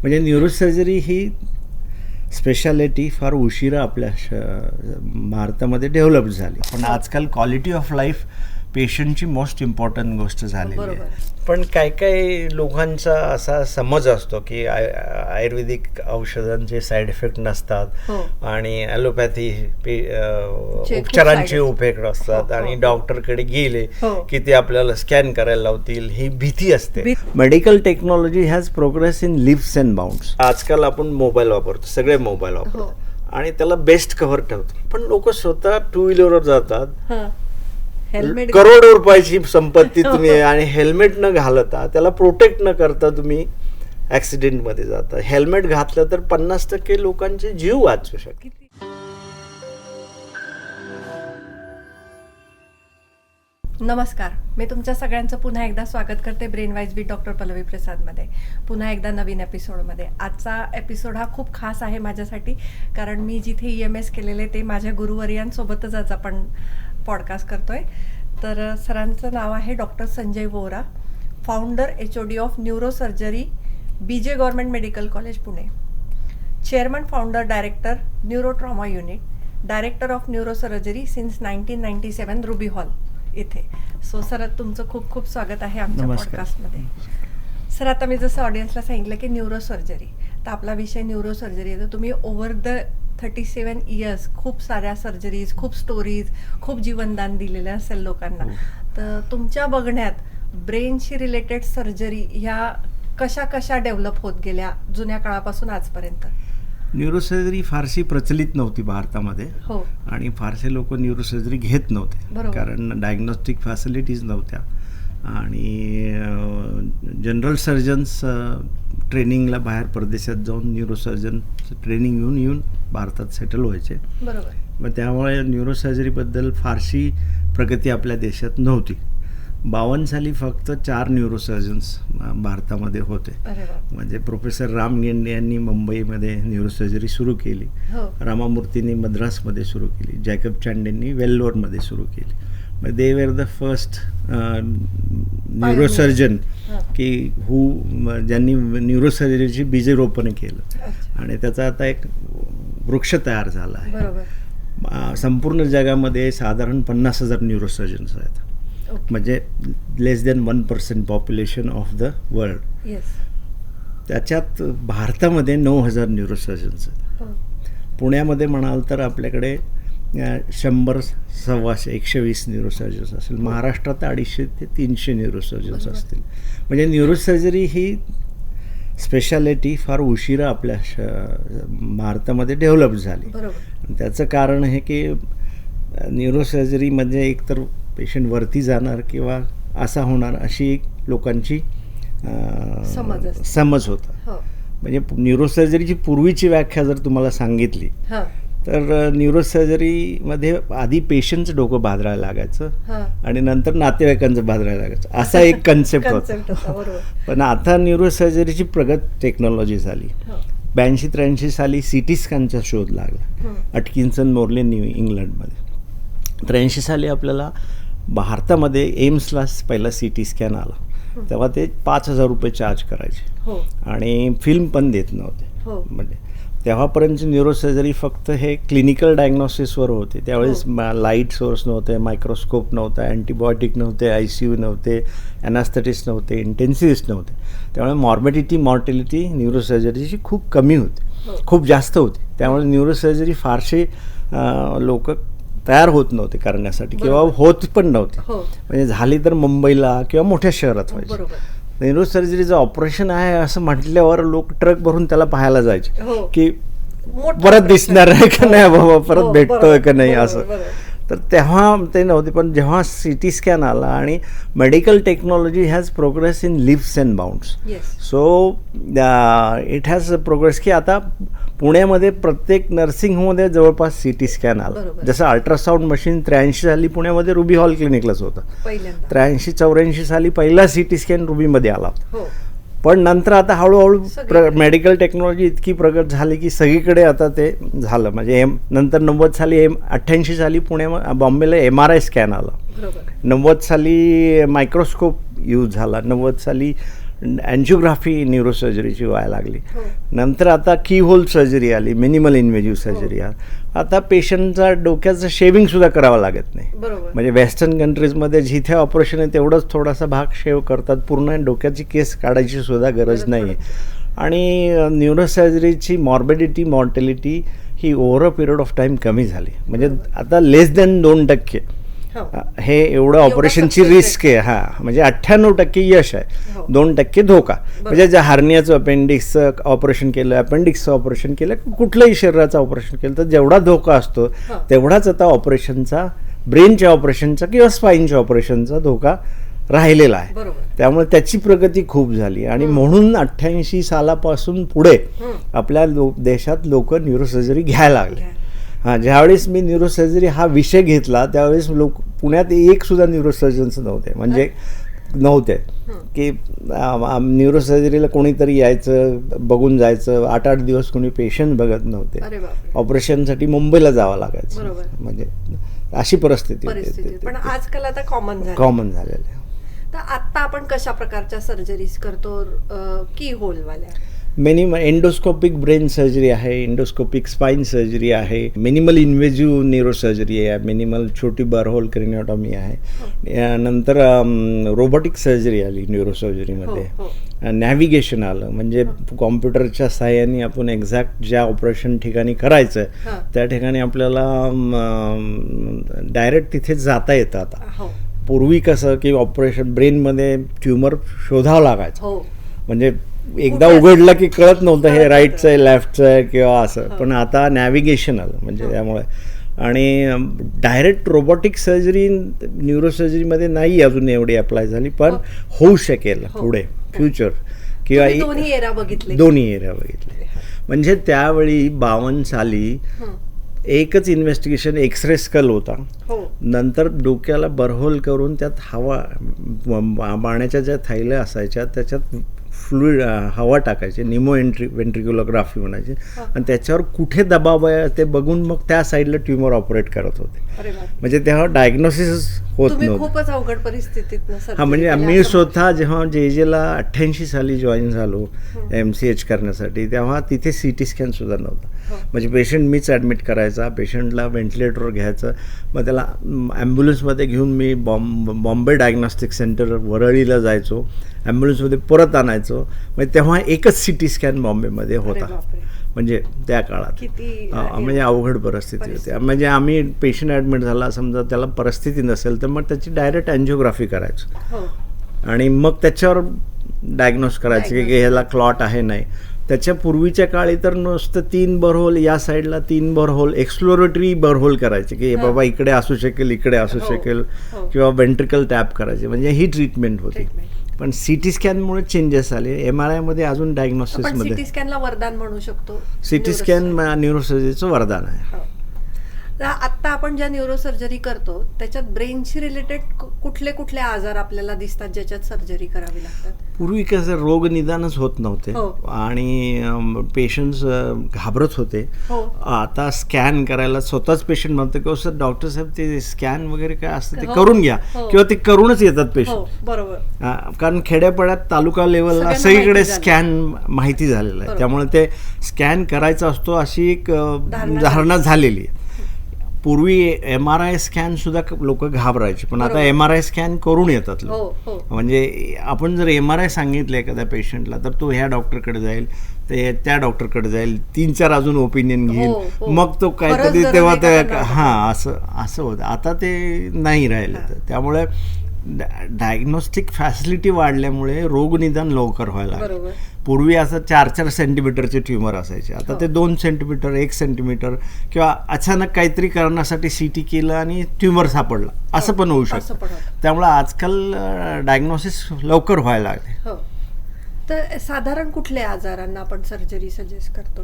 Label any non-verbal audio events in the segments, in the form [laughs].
म्हणजे न्यूरोसर्जरी ही स्पेशालिटी फार उशिरा आपल्या श भारतामध्ये डेव्हलप झाली. पण आजकाल क्वालिटी ऑफ लाईफ पेशंटची मोस्ट इम्पॉर्टंट गोष्ट झालेली आहे. पण काय काय लोकांचा असा समज असतो की आय आयुर्वेदिक औषधांचे साईड इफेक्ट नसतात हो. आणि ॲलोपॅथी उपचारांचे उपयोग असतात हो, आणि. डॉक्टरकडे गेले हो. की ते आपल्याला स्कॅन करायला लावतील ही भीती असते. Medical technology has progress in leaps and bounds आजकाल आपण मोबाईल वापरतो सगळे मोबाईल. वापरतो. आणि त्याला बेस्ट कव्हर ठेवतो. पण लोक स्वतः टू व्हीलरवर जातात. हा. करोड रुपयाची संपत्ती तुम्ही आणि हेल्मेट न घालता त्याला प्रोटेक्ट न करता तुम्ही ऍक्सिडेंटमध्ये जाता. हेल्मेट घातलं तर पन्नास टक्के लोकांचे जीव वाचू शकतात किती नमस्कार. मी तुमच्या सगळ्यांचं पुन्हा एकदा स्वागत करते brain wise with doctor Pallavi प्रसादमध्ये. पुन्हा एकदा नवीन एपिसोडमध्ये आजचा एपिसोड हा खूप खास आहे माझ्यासाठी कारण मी जिथे ई एम एस केलेले ते माझ्या गुरुवर्यांसोबतच आज आपण पॉडकास्ट करतोय. तर सरांचं नाव आहे doctor Sanjay Vora founder H O D of neurosurgery B J government medical college Pune chairman founder director neuro trauma unit director of neurosurgery since nineteen ninety seven Ruby Hall इथे. So sir तुमचं खूप खूप स्वागत आहे आमच्या. पॉडकास्टमध्ये sir आता मी जसं ऑडियन्सला सांगितलं की न्यूरोसर्जरी तर आपला विषय न्यूरोसर्जरी आहे. तर तुम्ही over the thirty seven years खूप साऱ्या सर्जरीज खूप स्टोरीज खूप जीवनदान दिलेलं असेल लोकांना. हो. तर तुमच्या बघण्यात ब्रेनशी रिलेटेड सर्जरी ह्या कशा कशा डेव्हलप होत गेल्या जुन्या काळापासून आजपर्यंत? न्यूरोसर्जरी फारशी प्रचलित नव्हती भारतामध्ये. हो. आणि फारसे लोक न्यूरोसर्जरी घेत नव्हते. बरोबर. कारण डायग्नोस्टिक फॅसिलिटीज नव्हत्या. आणि जनरल सर्जन्स ट्रेनिंगला बाहेर परदेशात जाऊन न्यूरोसर्जन ट्रेनिंग घेऊन येऊन भारतात सेटल व्हायचे. बरोबर. मग त्यामुळे न्यूरोसर्जरीबद्दल फारशी प्रगती आपल्या देशात नव्हती. बावन्न साली फक्त चार न्यूरोसर्जन्स भारतामध्ये होते. म्हणजे प्रोफेसर राम गेंडे यांनी मुंबईमध्ये न्यूरोसर्जरी सुरू केली. हो. रामामूर्तींनी मद्रासमध्ये सुरू केली. जॅकब चांडेंनी वेल्लोरमध्ये सुरू केली. मग they were the first neurosurgeon हा. की हू ज्यांनी न्यूरोसर्जरीची बीजरोपण केलं. आणि त्याचा आता एक वृक्ष तयार झाला आहे. संपूर्ण जगामध्ये साधारण पन्नास हजार न्यूरोसर्जन्स आहेत. म्हणजे less than one percent population of the world yes त्याच्यात भारतामध्ये नऊ हजार न्यूरोसर्जन्स आहेत. हो. पुण्यामध्ये म्हणाल तर आपल्याकडे शंभर सव्वाशे एकशे वीस न्यूरोसर्जन्स असेल महाराष्ट्रात अडीचशे ते तीनशे न्यूरोसर्जन्स. असतील. म्हणजे न्यूरोसर्जरी ही स्पेशालिटी फार उशिरा आपल्या श भारतामध्ये डेव्हलप झाली. त्याचं कारण हे की न्यूरोसर्जरीमध्ये एकतर पेशंट वरती जाणार किंवा असा होणार अशी एक लोकांची. समज होता. हो. म्हणजे न्यूरोसर्जरीची पूर्वीची व्याख्या जर तुम्हाला सांगितली हा तर न्यूरोसर्जरीमध्ये आधी पेशंटचं डोकं भादरायला लागायचं हा. आणि नंतर नातेवाईकांचं भादरायला लागायचं. असा एक कन्सेप्ट [laughs] होता. पण आता न्यूरोसर्जरीची प्रगत टेक्नॉलॉजी झाली. हो. ब्याऐंशी त्र्याऐंशी साली सी टी स्कॅनचा शोध लागला. हम्म. अटकिन्सन मोर्ले न्यू इंग्लंडमध्ये. त्र्याऐंशी साली आपल्याला भारतामध्ये एम्सला पहिला सी टी स्कॅन आला तेव्हा ते पाच हजार रुपये चार्ज करायचे. हो. आणि फिल्म पण देत नव्हते. हो. म्हणजे तेव्हापर्यंत न्यूरोसर्जरी फक्त हे क्लिनिकल डायग्नोसिसवर होते. त्यावेळेस लाइट सोर्स नव्हते मायक्रोस्कोप नव्हता अँटीबायोटिक नव्हते आय सी यू नव्हते ॲनास्थेटिस्ट नव्हते इंटेन्सिव्हिस्ट नव्हते. त्यामुळे मॉर्बिडिटी मॉर्टिलिटी न्यूरोसर्जरीची खूप कमी होती. हो. खूप जास्त होती. त्यामुळे न्यूरोसर्जरी फारसे लोक तयार होत नव्हते करण्यासाठी. किंवा. होत पण नव्हते. हो. म्हणजे झाली तर मुंबईला किंवा मोठ्या शहरात व्हायची. बरोबर न्यूरोसर्जरीचं ऑपरेशन आहे असं म्हटल्यावर लोक ट्रक भरून त्याला पाहायला जायचे. हो. की परत. दिसणार आहे का नाही बाबा हो, परत भेटतोय का नाही असं. तर तेव्हा ते नव्हते पण जेव्हा सी टी स्कॅन आला आणि medical technology has progress in leaps and bounds so it has progress की आता पुण्यामध्ये प्रत्येक नर्सिंग होममध्ये जवळपास सी टी स्कॅन आला. जसं अल्ट्रासाऊंड मशीन त्र्याऐंशी साली पुण्यामध्ये रुबी हॉल क्लिनिकलाच होतं. त्र्याऐंशी चौऱ्याऐंशी साली पहिला सी टी स्कॅन रुबीमध्ये आला होता. हो. पण नंतर आता हळूहळू प्र. मेडिकल टेक्नॉलॉजी इतकी प्रगत झाली की सगळीकडे आता ते झालं. म्हणजे एम नंतर नव्वद साली एम अठ्ठ्याऐंशी साली पुणे बॉम्बेला एम आर आय स्कॅन आला. नव्वद साली मायक्रोस्कोप यूज झाला. नव्वद साली अँजिओग्राफी न्यूरोसर्जरीची व्हायला लागली. हो. नंतर आता की होल सर्जरी आली मिनिमल इन्व्हेजिव्ह सर्जरी आली. आता पेशंटचा डोक्याचं शेविंगसुद्धा करावं लागत नाही. म्हणजे वेस्टर्न कंट्रीजमध्ये जिथे ऑपरेशन आहे तेवढंच थोडासा भाग शेव करतात. पूर्ण डोक्याची केस काढायची सुद्धा गरज नाही. पडत आणि न्यूरोसर्जरीची morbidity mortality he over a period of time कमी झाली. म्हणजे आता लेस दॅन दोन टक्के. हो. हे एवढं ऑपरेशनची रिस्क आहे. हां. म्हणजे अठ्ठ्याण्णव टक्के यश आहे. हो. दोन टक्के धोका. म्हणजे ज्या हार्नियाचं अपेंडिक्सचं ऑपरेशन केलं अपेंडिक्सचं ऑपरेशन केलं कुठलंही शरीराचं ऑपरेशन केलं तर जेवढा धोका असतो हा. तेवढाच आता ऑपरेशनचा ब्रेनच्या ऑपरेशनचा किंवा स्पाईनच्या ऑपरेशनचा धोका राहिलेला आहे. त्यामुळे त्याची प्रगती खूप झाली आणि म्हणून अठ्ठ्याऐंशी सालापासून पुढे. आपल्या लो देशात लोक न्यूरोसर्जरी घ्यायला लागले. हां ज्यावेळेस मी न्यूरोसर्जरी हा विषय घेतला त्यावेळेस लोक पुण्यात एक सुद्धा न्यूरोसर्जन्स नव्हते. म्हणजे नव्हते. की न्यूरोसर्जरीला कोणीतरी यायचं बघून जायचं आठ आठ दिवस कोणी पेशंट बघत नव्हते. ऑपरेशनसाठी मुंबईला जावं लागायचं. म्हणजे अशी परिस्थिती परिस्थिती पण आजकाल आता कॉमन कॉमन झालेलं आहे. तर आता आपण कशा प्रकारच्या सर्जरीज करतो की होल मिनिम एंडोस्कोपिक ब्रेन सर्जरी आहे एंडोस्कोपिक स्पाईन सर्जरी आहे मिनिमल इन्व्हेजिव्ह न्यूरोसर्जरी आहे मिनिमल छोटी बरहोल क्रिनिओटॉमी आहे. या नंतर रोबोटिक सर्जरी आली न्यूरोसर्जरीमध्ये हो, हो. नॅव्हिगेशन आलं म्हणजे कॉम्प्युटरच्या सहाय्याने आपण एक्झॅक्ट ज्या ऑपरेशन ठिकाणी करायचं हां. त्या ठिकाणी आपल्याला डायरेक्ट तिथे जाता येतं आता. हो. पूर्वी कसं की ऑपरेशन ब्रेनमध्ये ट्युमर शोधावं लागायचं. हो. म्हणजे एकदा उघडलं की कळत नव्हतं हे राईटचं आहे लेफ्टचं आहे किंवा असं. हो. पण आता नॅव्हिगेशन आलं म्हणजे त्यामुळे. आणि डायरेक्ट रोबोटिक सर्जरी न्यूरोसर्जरीमध्ये नाही अजून एवढी अप्लाय झाली पण होऊ शकेल हो. पुढे फ्युचर किंवा दोन्ही एरा बघितले. दोन्ही एरिया बघितले. म्हणजे त्यावेळी बावन्न साली हं. एकच इन्व्हेस्टिगेशन एक्सरे स्कल होता. हो. नंतर डोक्याला बरहोल करून त्यात हवा पाण्याच्या ज्या थैल्या असायच्या त्याच्यात फ्लुइड हवा टाकायचे निमो एंट्री वेंट्रिक्युलोग्राफी म्हणायची. आणि त्याच्यावर कुठे दबाव आहे ते बघून मग त्या साईडला ट्युमर ऑपरेट करत होते. म्हणजे तेव्हा डायग्नोसिस होत तुम्ही नव्हतं खूपच अवघड परिस्थितीत हा म्हणजे मी स्वतः जेव्हा जे जेला अठ्ठ्याऐंशी साली जॉईन झालो एम सी एच करण्यासाठी तेव्हा तिथे सी टी स्कॅन सुद्धा नव्हता हो. म्हणजे पेशंट मीच ॲडमिट करायचा पेशंटला व्हेंटिलेटरवर घ्यायचं मग त्याला ॲम्ब्युलन्समध्ये घेऊन मी बॉम्ब बॉम्बे डायग्नॉस्टिक सेंटर वरळीला जायचो ॲम्ब्युलन्समध्ये परत आणायचो म्हणजे तेव्हा एकच सी टी स्कॅन बॉम्बेमध्ये होता म्हणजे त्या काळात? म्हणजे अवघड परिस्थिती. होती म्हणजे आम्ही पेशंट ॲडमिट झाला समजा त्याला परिस्थिती नसेल तर मग त्याची डायरेक्ट अँजिओग्राफी करायचो हो आणि मग त्याच्यावर डायग्नोस करायचं की. ह्याला क्लॉट आहे नाही त्याच्या पूर्वीच्या काळी तर नुसतं तीन बरहोल या साईडला तीन बरहोल एक्सप्लोरेटरी बरहोल करायचे की हा. बाबा इकडे असू शकेल इकडे असू हो, शकेल हो. किंवा वेंट्रिकल टॅप करायचे म्हणजे ही ट्रीटमेंट होती. पण सी टी स्कॅनमुळे चेंजेस आले. एम आर आयमध्ये अजून डायग्नोसिसमध्ये सिटी स्कॅनला वरदान म्हणू शकतो. सी टी स्कॅन न्यूरोसर्जरीचं वरदान आहे. हो. तर आता आपण ज्या न्यूरोसर्जरी करतो त्याच्यात ब्रेनशी रिलेटेड कुठले कुठले आजार आपल्याला दिसतात ज्याच्यात सर्जरी करावी लागतात? पूर्वी कसं रोग निदानच होत नव्हते हो. आणि पेशंट्स घाबरत होते हो आता स्कॅन करायला स्वतःच पेशंट म्हणतो की सर डॉक्टर साहेब ते स्कॅन वगैरे काय असतं ते हो. करून घ्या. किंवा ते करूनच येतात पेशंट बरोबर कारण खेड्यापाड्यात तालुका लेवलला सगळीकडे. स्कॅन माहिती झालेलं आहे. त्यामुळे ते स्कॅन करायचा असतो अशी एक धारणा झालेली आहे पूर्वी एम आर आय स्कॅन सुद्धा लोक घाबरायचे पण आता. एम आर आय स्कॅन करून येतात लोक हो हो म्हणजे आपण जर एम आर आय सांगितलं एखाद्या पेशंटला तर तो ह्या डॉक्टरकडे जाईल ते त्या डॉक्टरकडे जाईल तीन चार अजून ओपिनियन घेईल हो, हो. मग तो काहीतरी तेव्हा ते? हां असं असं होतं आता ते नाही राहिलं त्यामुळे डायग्नोस्टिक फॅसिलिटी वाढल्यामुळे रोगनिदान लवकर व्हायला लागलं. पूर्वी असं चार चार सेंटीमीटरचे ट्युमर असायचे. आता हो. ते दोन सेंटीमीटर एक सेंटीमीटर किंवा अचानक काहीतरी करण्यासाठी सी टी केलं आणि ट्युमर सापडलं. असं पण होऊ शकतं. त्यामुळे आजकाल डायग्नोसिस लवकर व्हायला लागले. हो. तर साधारण कुठल्या आजारांना आपण सर्जरी सजेस्ट करतो?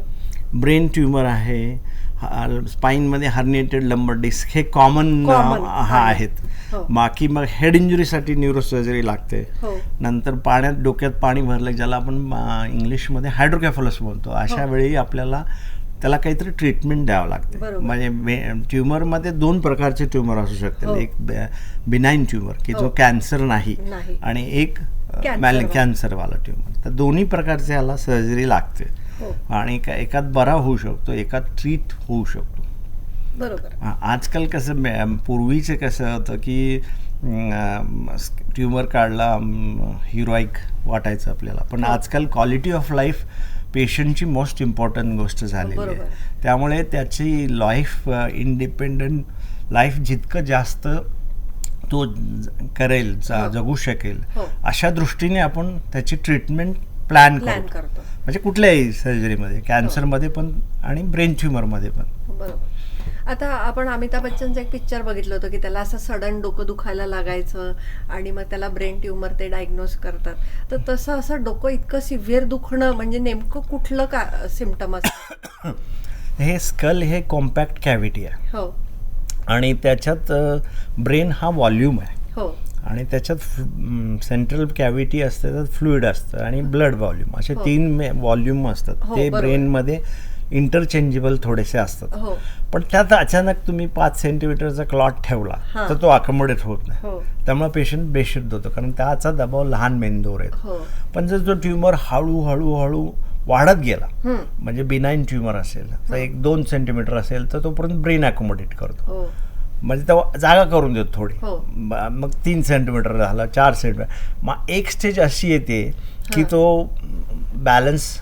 ब्रेन ट्युमर आहे स्पाईनमध्ये हर्निएटेड लंबर डिस्क हे कॉमन हा आहे. आहेत हो. बाकी मग हेड इंजुरीसाठी न्यूरोसर्जरी लागते हो नंतर पाण्यात डोक्यात पाणी भरलं ज्याला आपण इंग्लिशमध्ये हायड्रोकॅफलस म्हणतो अशा हो. वेळी आपल्याला त्याला काहीतरी ट्रीटमेंट द्यावं लागते. म्हणजे ट्युमरमध्ये दोन प्रकारचे ट्युमर असू शकतात. एक बिनाईन ट्युमर की जो. कॅन्सर नाही. आणि एक. कॅन्सरवाला ट्युमर तर दोन्ही प्रकारचे याला सर्जरी लागते आणि का एकात बरा होऊ शकतो एकात ट्रीट होऊ शकतो बरोबर आजकाल कसं पूर्वीचं कसं होतं की ट्युमर काढला हिरोईक वाटायचं आपल्याला पण हो. आजकाल क्वालिटी ऑफ लाईफ पेशंटची मोस्ट इम्पॉर्टंट गोष्ट झालेली बरोबर. आहे त्यामुळे त्याची लाईफ इंडिपेंडंट लाईफ जितकं जास्त तो करेल हो. जगू शकेल हो. अशा दृष्टीने आपण त्याची ट्रीटमेंट प्लॅन प्लॅन करतो. करतो. म्हणजे कुठल्याही सर्जरीमध्ये कॅन्सरमध्ये पण आणि ब्रेन ट्युमरमध्ये पण. बरोबर. आता आपण अमिताभ बच्चनचं एक पिक्चर बघितलं होतं की त्याला असं सडन डोकं दुखायला लागायचं आणि मग त्याला ब्रेन ट्युमर ते डायग्नोज करतात. तर तसं असं डोकं इतकं सिव्हिअर दुखणं म्हणजे नेमकं कुठलं का सिमटम असतं? [coughs] हे स्कल हे कॉम्पॅक्ट कॅव्हिटी आहे. हो. आणि त्याच्यात ब्रेन हा व्हॉल्यूम आहे. हो. आणि त्याच्यात सेंट्रल कॅव्हिटी असते त्यात फ्लुइड असतं आणि ब्लड व्हॉल्यूम असे हो. तीन व्हॉल्यूम असतात. हो, ते. ब्रेनमध्ये इंटरचेंजेबल थोडेसे असतात. हो. पण त्यात अचानक तुम्ही पाच सेंटीमीटरचा क्लॉट ठेवला. तर तो अकोमोडेट होत नाही. त्यामुळे पेशंट बेशुद्ध होतो. कारण त्याचा दबाव लहान मेंदूवर येतो. पण जर तो ट्युमर हळू हळू हळू वाढत गेला. म्हणजे बिनाईन ट्युमर असेल तर एक दोन सेंटीमीटर असेल तर तोपर्यंत ब्रेन अकोमोडेट करतो. म्हणजे तेव्हा जागा करून देतो थोडी हो. मग तीन सेंटीमीटर झाला चार सेंटीमीटर मग एक स्टेज अशी येते की हां. तो बॅलन्स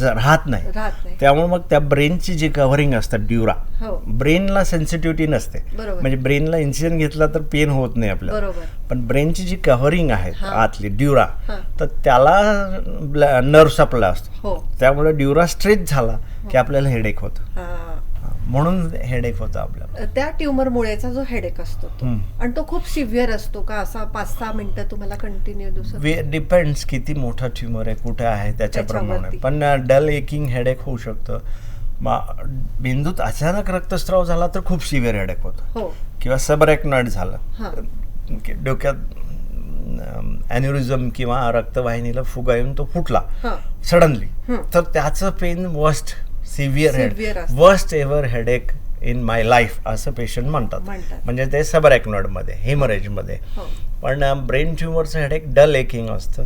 राहत नाही त्यामुळे मग त्या ब्रेनची जी कव्हरिंग असतात ड्युरा हो ब्रेनला सेन्सिटिव्हिटी नसते. म्हणजे ब्रेनला इन्सिजन घेतला तर पेन होत नाही आपल्याला बरोबर पण ब्रेनची जी कव्हरिंग आहे हां. आतली ड्युरा हां. तर त्याला नर्व सप्लाय असतो हो त्यामुळे ड्युरा स्ट्रेच झाला की आपल्याला हेडेक होतं हा. म्हणून हेडेक होतं आपल्याला. त्या ट्युमर मुळेचा जो हेडेक असतो तो. हम्म. आणि तो खूप सिव्हिअर असतो का? असा पाच सहा मिनिटं तुम्हाला कंटिन्यू दुसरं डिपेंड्स किती मोठा ट्युमर आहे कुठे आहे त्याच्याप्रमाणे. त्याच्यावरती. पण डल एकिंग हेडेक होऊ शकतं. बिंदूत अचानक रक्तस्राव झाला तर खूप सिव्हिअर हेडेक होतं. हो. किंवा सबरेक्नॉइड झालं. हा. की डोक्यात अॅन्युरिझम किंवा रक्तवाहिनीला फुगा येऊन तो फुटला. हा. सडनली. तर त्याचं पेन वर्स्ट सिव्हिअर हेड असतं. Worst ever headache in my life असं पेशंट म्हणतात म्हणतात. म्हणजे ते सबरेक्नॉइडमध्ये हेमरेजमध्ये हो पण ब्रेन ट्युमरचं हेडेक डल एकिंग असतं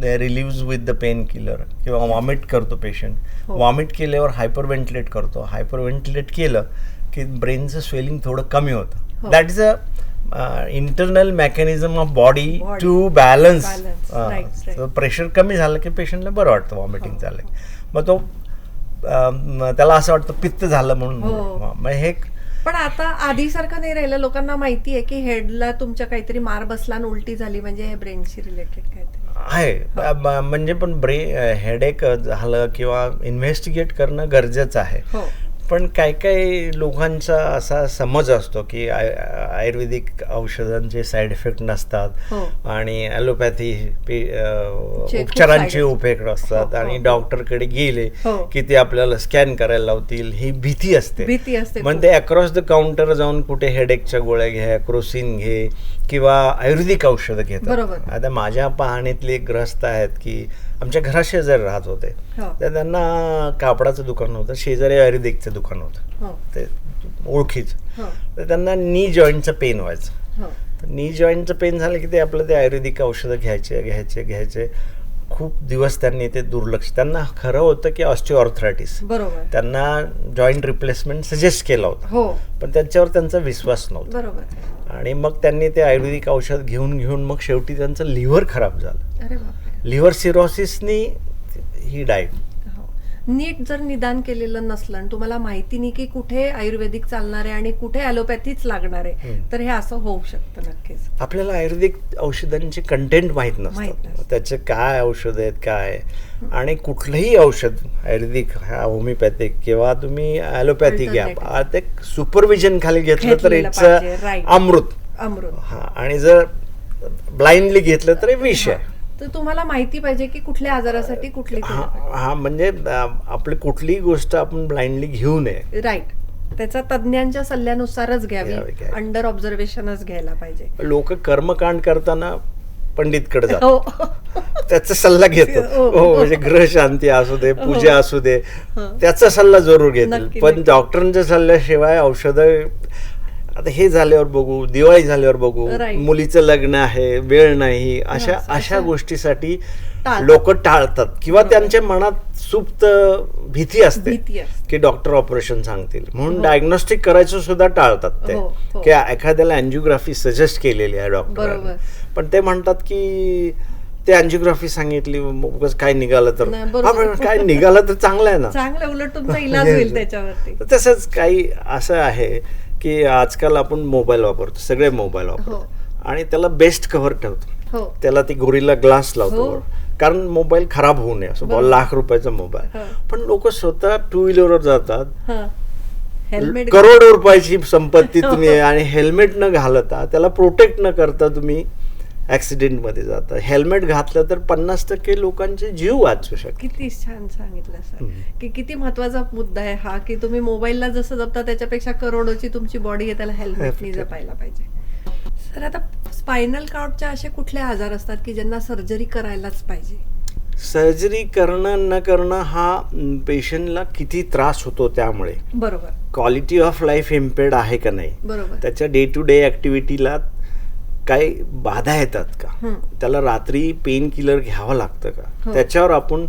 they relieves with the painkiller किंवा वॉमिट करतो पेशंट हो. वॉमिट केल्यावर हायपर व्हेंटिलेट करतो हायपर व्हेंटिलेट केलं की ब्रेनचं स्वेलिंग थोडं कमी होतं हो. That is a internal mechanism of body Body. To balance Balance. Right, right. Pressure कमी झालं की पेशंटला बरं वाटतं वॉमिटिंग हो, झालं मग तो त्याला असं वाटतं पित्त झालं म्हणून. हो. हे पण आता आधीसारखं नाही राहिलं. लोकांना माहिती आहे की हेडला तुमच्या काहीतरी मार बसला आणि उलटी झाली म्हणजे हे ब्रेनशी रिलेटेड काहीतरी. आहे. म्हणजे पण ब्रे हेडेक झालं किंवा इन्व्हेस्टिगेट करणं गरजेचं आहे. हो. पण काही काही लोकांचा असा समज असतो की आय आयुर्वेदिक औषधांचे साईड इफेक्ट नसतात हो आणि ॲलोपॅथी उपचारांचे उपयोग असतात हो, आणि हो. डॉक्टरकडे गेले. की ते आपल्याला स्कॅन करायला लावतील ही भीती असते भीती असते. ते अक्रॉस द काउंटर जाऊन कुठे हेडेकच्या गोळ्या घ्या क्रोसिन घे किंवा आयुर्वेदिक औषधं घेतात. आता माझ्या पाहणीतले ग्रस्त आहेत की आमच्या घराशेजारी राहत होते हो. तर त्यांना कापडाचं दुकान होतं शेजारी आयुर्वेदिकचं दुकान होतं. हो. ते ओळखीच. हो. तर त्यांना नी जॉईंटचं पेन व्हायचं. हो. तर नी जॉईंटचं पेन झालं की ते आपलं ते आयुर्वेदिक औषधं घ्यायचे घ्यायचे घ्यायचे. खूप दिवस त्यांनी ते दुर्लक्ष त्यांना खरं होतं की ऑस्टिओआर्थरायटिस बरोबर. त्यांना जॉईंट रिप्लेसमेंट सजेस्ट केला होता. हो. पण त्याच्यावर त्यांचा विश्वास नव्हता. बरोबर. आणि मग त्यांनी ते आयुर्वेदिक औषध घेऊन घेऊन मग शेवटी त्यांचं लिव्हर खराब झालं. अरे लिव्हर सिरोसिसनी ही डाईट हो. नीट जर निदान केलेलं नसलं आणि तुम्हाला माहिती नाही की कुठे आयुर्वेदिक चालणार आहे आणि कुठे ॲलोपॅथीच लागणार आहे. तर हे असं होऊ शकतं नक्कीच. आपल्याला आयुर्वेदिक औषधांचे कंटेंट माहीत नसतं. त्याचे काय औषध आहेत काय? आणि कुठलंही औषध आयुर्वेदिक होमिओपॅथिक किंवा तुम्ही ॲलोपॅथिक घ्या ते सुपरविजन खाली घेतलं तर इट्स. अमृत. अमृत. हा आणि जर ब्लाइंडली घेतलं तर विष आहे. तर तुम्हाला माहिती पाहिजे की कुठल्या आजारासाठी कुठली हा म्हणजे आपली कुठलीही गोष्ट आपण ब्लाइंडली घेऊ नये. राईट. त्याचा तज्ज्ञांच्या सल्ल्यानुसारच घ्यावी. अंडर ऑब्झर्वेशनच घ्यायला पाहिजे. लोक कर्मकांड करताना पंडितकडे जातात. हो. त्याचा सल्ला घेतात हो. हो म्हणजे ग्रह शांती असू दे पूजा असू दे. त्याचा सल्ला जरूर घेतील पण. डॉक्टरांच्या सल्ल्याशिवाय औषधं आता हे झाल्यावर बघू दिवाळी झाल्यावर बघू. मुलीचं लग्न आहे वेळ नाही अशा अशा गोष्टीसाठी. लोक टाळतात किंवा. त्यांच्या मनात सुप्त भीती असते. की डॉक्टर ऑपरेशन सांगतील म्हणून हो. डायग्नोस्टिक करायचं सुद्धा टाळतात ते हो, हो. की एखाद्याला अँजिओग्राफी सजेस्ट केलेली आहे डॉक्टर. पण ते म्हणतात की ते अँजिओग्राफी सांगितली काय निघालं तर काय निघालं तर चांगलं आहे ना चांगलं उलट तुमचा इलाज होईल त्याच्यावरती तसंच काही असं आहे की आजकाल आपण मोबाईल वापरतो सगळे मोबाईल वापरतो. हो. आणि त्याला बेस्ट कव्हर ठेवतो. हो. त्याला ती गोरीला ग्लास लावतो. हो. कारण मोबाईल खराब होऊ नये असं. लाख रुपयाचा मोबाईल. पण लोक स्वतः टू व्हीलरवर जातात. हा. करोडो रुपयाची संपत्ती तुम्ही आणि हेल्मेट न घालता त्याला प्रोटेक्ट न करता तुम्ही ऍक्सिडेंटमध्ये जाता. हेल्मेट घातलं तर पन्नास टक्के लोकांचे जीव वाचू शकतात. किती छान सांगितलं सर. की किती महत्त्वाचा मुद्दा आहे हा की तुम्ही मोबाईलला जसं जपता त्याच्यापेक्षा करोडोची तुमची बॉडी आहे त्याला हेल्मेटनी. जपायला पाहिजे. सर आता स्पायनल कार्डचे असे कुठले आजार असतात की ज्यांना सर्जरी करायलाच पाहिजे? सर्जरी करणं न करणं हा पेशंटला किती त्रास होतो त्यामुळे. बरोबर. क्वालिटी ऑफ लाईफ इम्पेड आहे का नाही? बरोबर. त्याच्या डे टू डे ॲक्टिव्हिटीला काही बाधा येतात का. त्याला रात्री पेन किलर घ्यावं लागतं हो. का त्याच्यावर आपण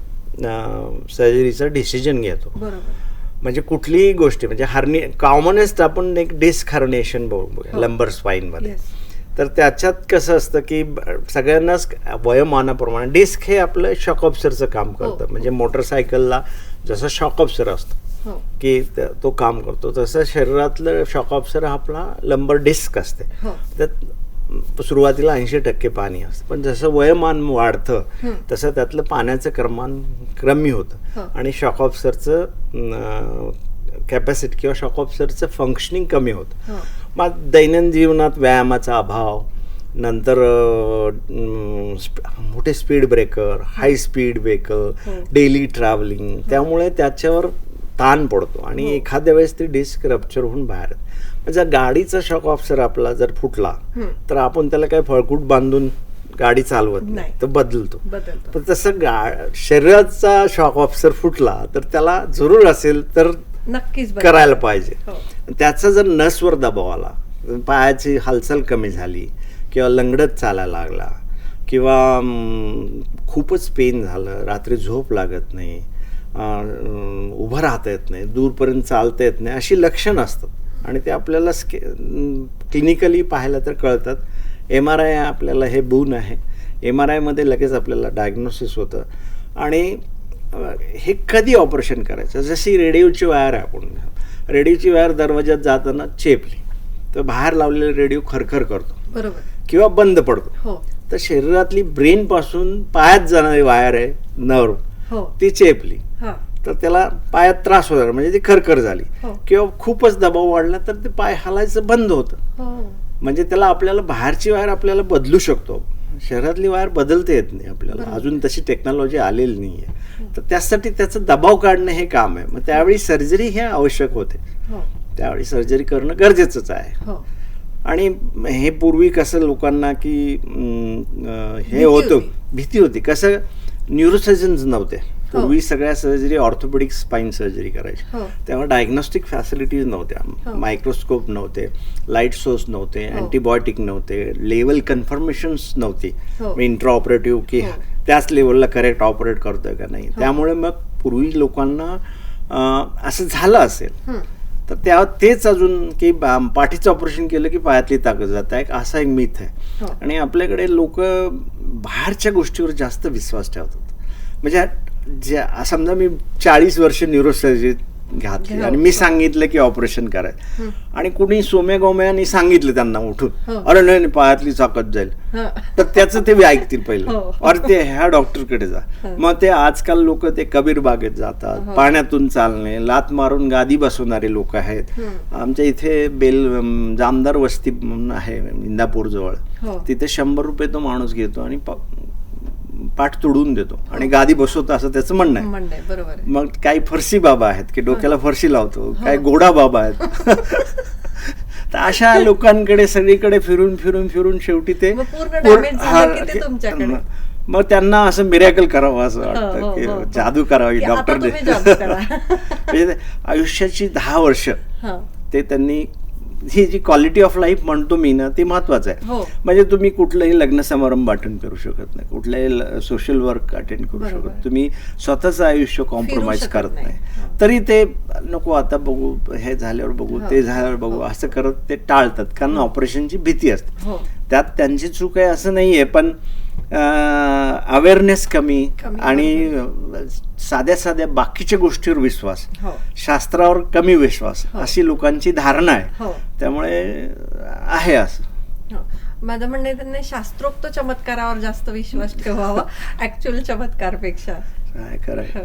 सर्जरीचं डिसिजन घेतो. म्हणजे कुठलीही गोष्टी म्हणजे हर्नि कॉमनेस्ट आपण एक डिस्क हर्नेशन बघू हो. लंबर स्पाईनमध्ये येस तर त्याच्यात कसं असतं की सगळ्यांनाच वयोमानाप्रमाणे डिस्क हे आपलं शॉक ऑब्सरचं काम करतं. हो. म्हणजे मोटरसायकलला जसं शॉक ऑब्सर असतं हो. की त- काम करतो तसं शरीरातलं शॉक ऑब्सर हा आपला लंबर डिस्क असते. हो. त्यात सुरुवातीला ऐंशी टक्के पाणी असतं पण जसं वयोमान वाढतं. तसं त्यातलं पाण्याचं क्रमान कमी होतं. आणि शॉक ऑब्सरचं कॅपॅसिटी किंवा शॉक ऑब्सरचं फंक्शनिंग कमी होतं मग दैनंदिन जीवनात व्यायामाचा अभाव नंतर मोठे speed breaker high speed vehicle हो. डेली ट्रॅव्हलिंग त्यामुळे त्याच्यावर ताण पडतो आणि हो. एखाद्या वेळेस ती डिस्क रप्चर होऊन बाहेर जर गाडीचा शॉक ऑफसर आपला जर फुटला. तर आपण त्याला काही फळकूट बांधून गाडी चालवत नाही. तर बदलतो पण तसं गा शरीराचा शॉक ऑफसर फुटला तर त्याला जरूर असेल तर नक्कीच. करायला पाहिजे हो त्याचा जर नसवर दबाव आला पायाची हालचाल कमी झाली किंवा लंगडत चालायला लागला किंवा खूपच पेन झालं रात्री झोप लागत नाही उभं राहता येत नाही दूरपर्यंत चालता येत नाही अशी लक्षणं असतात आणि ते आपल्याला स्के क्लिनिकली पाहायला तर कळतात. एम आर आय आपल्याला हे बून आहे. एम आर आयमध्ये लगेच आपल्याला डायग्नोसिस होतं. आणि हे कधी ऑपरेशन करायचं? जशी रेडिओची वायर आहे आपण. रेडिओची वायर दरवाज्यात जाताना चेपली. तर बाहेर लावलेला रेडिओ खरखर करतो. बरोबर. किंवा बंद पडतो. हो. तर शरीरातली ब्रेन पासून पायात जाणारी वायर आहे नर्व हो. ती चेपली. हा. तर त्याला पायात त्रास होणार म्हणजे ती खरखर झाली. हो. किंवा खूपच दबाव वाढला तर ते पाय हलायचं बंद होतं. हो. म्हणजे त्याला आपल्याला बाहेरची वायर आपल्याला बदलू शकतो. शहरातली वायर बदलता येत नाही आपल्याला. अजून तशी टेक्नॉलॉजी आलेली नाही आहे तर त्यासाठी त्याचं दबाव काढणं हे काम आहे. मग त्यावेळी सर्जरी हे आवश्यक होते. हो. त्यावेळी सर्जरी करणं गरजेचंच आहे. हो. आणि हे पूर्वी कसं लोकांना की हे होतं. भीती होती. कसं न्यूरोसर्जन्स नव्हते. हो. पूर्वी सगळ्या सर्जरी ऑर्थोपेडिक स्पाईन सर्जरी करायची हो तेव्हा डायग्नोस्टिक फॅसिलिटीज हो. नव्हत्या मायक्रोस्कोप नव्हते लाइट सोर्स नव्हते हो. अँटीबायोटिक नव्हते लेवल कन्फर्मेशन्स नव्हती हो. इंट्रा ऑपरेटिव्ह की हो. त्याच लेवलला करेक्ट ऑपरेट करतोय का नाही त्यामुळे मग पूर्वी लोकांना असं झालं असेल हं. तर त्या तेच अजून की पाठीचं ऑपरेशन केलं की पायातली ताकद जात आहे असा एक मिथ आहे हो. आणि आपल्याकडे लोक बाहेरच्या गोष्टीवर जास्त विश्वास ठेवतात म्हणजे ज्या समजा मी चाळीस वर्ष न्यूरोसर्जरी घातली आणि मी. सांगितलं की ऑपरेशन करायचं. आणि कुणी सोम्या गोम्याने सांगितलं त्यांना उठून हो. अरे नाही पायातली ताकद जाईल. तर त्याचं ते ऐकतील पहिलं हो. अरे ते ह्या डॉक्टरकडे जा. मग ते आजकाल लोक ते कबीर बागेत जातात हो. पाण्यातून चालणे लात मारून गादी बसवणारे लोक आहेत. आमच्या इथे बेल जामदार वस्ती म्हणून आहे इंदापूर जवळ तिथे शंभर रुपये तो माणूस घेतो आणि पाठ तुडून देतो. आणि गादी बसवतो असं त्याचं म्हणणं आहे. बरोबर मग काही फरशी बाबा आहेत की डोक्याला फरशी लावतो काही गोडा बाबा आहेत. [laughs] तर अशा लोकांकडे सगळीकडे फिरून फिरून फिरून शेवटी ते मग हा, त्यांना असं मिरॅकल करावं असं हो, हो, वाटतं की हो. जादू करावी डॉक्टरने करा. [laughs] म्हणजे आयुष्याची दहा वर्ष हा. ते त्यांनी ही जी क्वालिटी ऑफ लाईफ म्हणतो मी ना ती महत्वाचं आहे हो म्हणजे तुम्ही कुठलंही लग्न समारंभ अटेंड करू शकत नाही कुठलंही सोशल वर्क अटेंड करू. शकत तुम्ही स्वतःचं आयुष्य कॉम्प्रोमाइज करत नाही. नाही हो. तरी ते नको आता बघू हे झाल्यावर बघू हो. ते झाल्यावर बघू. असं करत ते टाळतात कारण ऑपरेशनची भीती असते त्यात त्यांची चूक आहे असं नाहीये पण अवेअरनेस कमी आणि साध्या साध्या बाकीच्या गोष्टीवर विश्वास. हो. शास्त्रावर कमी विश्वास. हो. अशी लोकांची धारणा आहे. हो. त्यामुळे आहे असं. माझं म्हणणं आहे त्यांनी शास्त्रोक्त चमत्कारावर जास्त विश्वास ठेवावा [laughs] ऍक्च्युअल चमत्कारपेक्षा. काय करायचं.